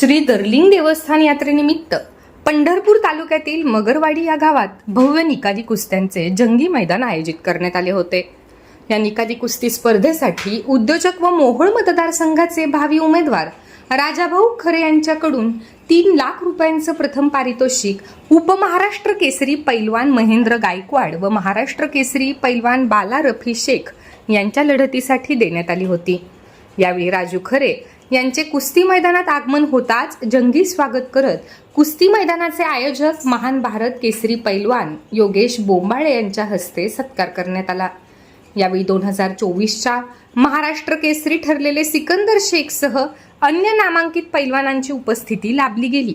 श्री दर्लिंग देवस्थान यात्रेनिमित्त पंढरपूर तालुक्यातील मगरवाडी या गावात भव्य निकाली कुस्त्यांचे जंगी मैदान आयोजित करण्यात आले होते. या निकाली कुस्ती स्पर्धेसाठी उद्योजक व मोहोळ मतदारसंघाचे भावी उमेदवार राजाभाऊ खरे यांच्याकडून तीन लाख रुपयांचं प्रथम पारितोषिक उपमहाराष्ट्र केसरी पैलवान महेंद्र गायकवाड व महाराष्ट्र केसरी पैलवान बाला रफी शेख यांच्या लढतीसाठी देण्यात आली होती. यावेळी राजू खरे यांचे कुस्ती मैदानात आगमन होताच जंगी स्वागत करत कुस्ती मैदानाचे आयोजक महान भारत केसरी पैलवान योगेश बोंबाळे यांच्या हस्ते सत्कार करण्यात आला. यावेळी दोन हजार चोवीसच्या महाराष्ट्र केसरी ठरलेले सिकंदर शेखसह अन्य नामांकित पैलवानांची उपस्थिती लाभली गेली.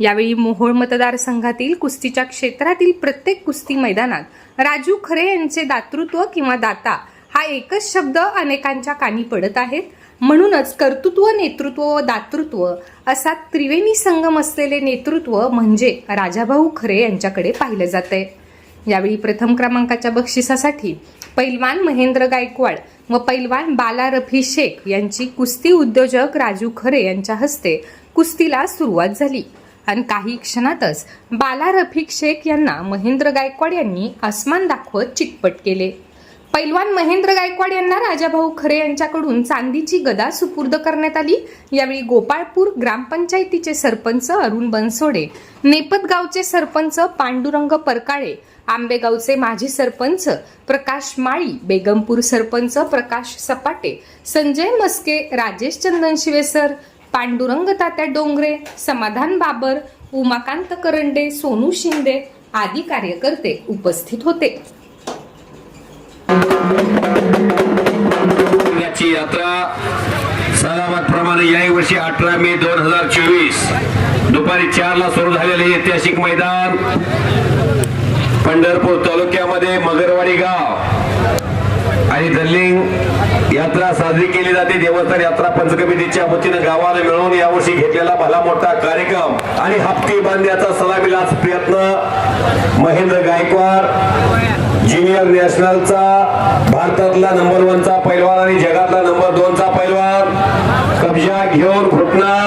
यावेळी मोहोळ मतदारसंघातील कुस्तीच्या क्षेत्रातील प्रत्येक कुस्ती मैदानात राजू खरे यांचे दातृत्व किंवा दाता हा एकच शब्द अनेकांच्या कानी पडत आहेत. म्हणूनच कर्तृत्व नेतृत्व व दातृत्व असा त्रिवेणी संगम असलेले नेतृत्व म्हणजे राजाभाऊ खरे यांच्याकडे पाहिलं जात आहे यावेळी प्रथम क्रमांकाच्या बक्षिसासाठी पैलवान महेंद्र गायकवाड व पैलवान बाला रफी शेख यांची कुस्ती उद्योजक राजू खरे यांच्या हस्ते कुस्तीला सुरुवात झाली. आणि काही क्षणातच बाला रफिक शेख यांना महेंद्र गायकवाड यांनी आसमान दाखवत चितपट केले. पैलवान महेंद्र गायकवाड यांना राजाभाऊ खरे यांच्याकडून चांदीची गदा सुपूर्द करण्यात आली. यावेळी गोपाळपूर ग्रामपंचायतीचे सरपंच अरुण बनसोडे नेपतगावचे सरपंच पांडुरंग परकाळे आंबेगावचे माजी सरपंच प्रकाश माळी बेगमपूर सरपंच प्रकाश सपाटे संजय मस्के राजेश चंदन शिवेसर पांडुरंग तात्या डोंगरे समाधान बाबर उमाकांत करंडे सोनू शिंदे आदी कार्यकर्ते उपस्थित होते. याची यात्रा सालाबाद याही वर्षी अठरा मे दोन हजार चोवीस. दुपारी चार ला सुरू झालेले ऐतिहासिक मैदान पंढरपूर तालुक्यामध्ये मगरवाडी गाव. आणि दल्लिंग यात्रा साजरी केली जाते. देवस्थान यात्रा पंचकमितीच्या वतीनं गावाला मिळवून यावर्षी घेतलेला भला मोठा कार्यक्रम आणि हप्ती बांधण्याचा सलामीलाच प्रयत्न महेंद्र गायकवाड ज्युनियर नॅशनलचा भारतातला नंबर वनचा पैलवान आणि जगातला नंबर दोनचा पैलवान. कब्जा घेऊन घुटना.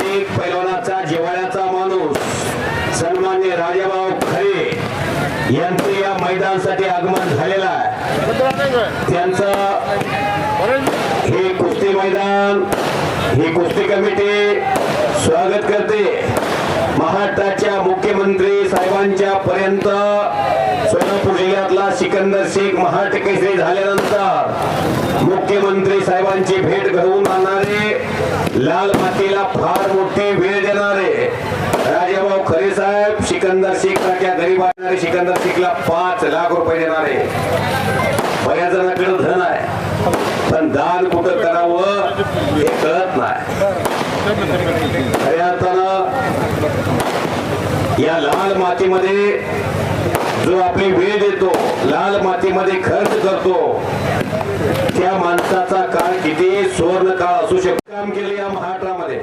अनेक पैलवानाचा जिवाळ्याचा माणूस सन्मान्य राजाभाऊ खरे यांचे या मैदानासाठी आगमन झालेलं आहे. त्यांचं हे कुस्ती मैदान ही कुस्ती कमिटी स्वागत करते. महाराष्ट्राच्या मुख्यमंत्री साहेबांच्या पर्यंत सोलापूर जिल्ह्यातला सिकंदर शेख महाराष्ट्र केसरी झाल्यानंतर मुख्यमंत्री साहेबांची भेट घडवून आणणारे लाल मातीला फार मोठी वेळ देणारे राजाभाऊ खरे साहेब सिकंदर शेख सारख्या गरीब आणणारे सिकंदर शेखला पाच लाख रुपये देणारे. बऱ्याच जणांकडे धन आहे पण दान कुठं करावं हे कळत नाही. खऱ्या अर्थानं या लाल मातीमध्ये जो आपली वेळ देतो लाल मातीमध्ये खर्च करतो त्या माणसाचा काळ किती सुवर्ण काळ असू शकतो काम केले या महाराष्ट्रामध्ये.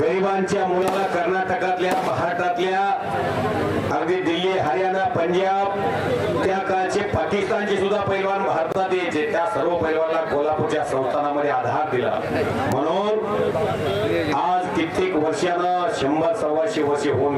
गरिबांच्या मुलाला कर्नाटकातल्या महाराष्ट्रातल्या अगदी दिल्ली हरियाणा पंजाब त्या काळचे पाकिस्तानचे सुद्धा पैलवान भारतात यायचे. त्या सर्व पैलवानला कोल्हापूरच्या संस्थानामध्ये आधार दिला. म्हणून आज कित्येक वर्षानं शंभर सव्वाशे वर्षे होऊन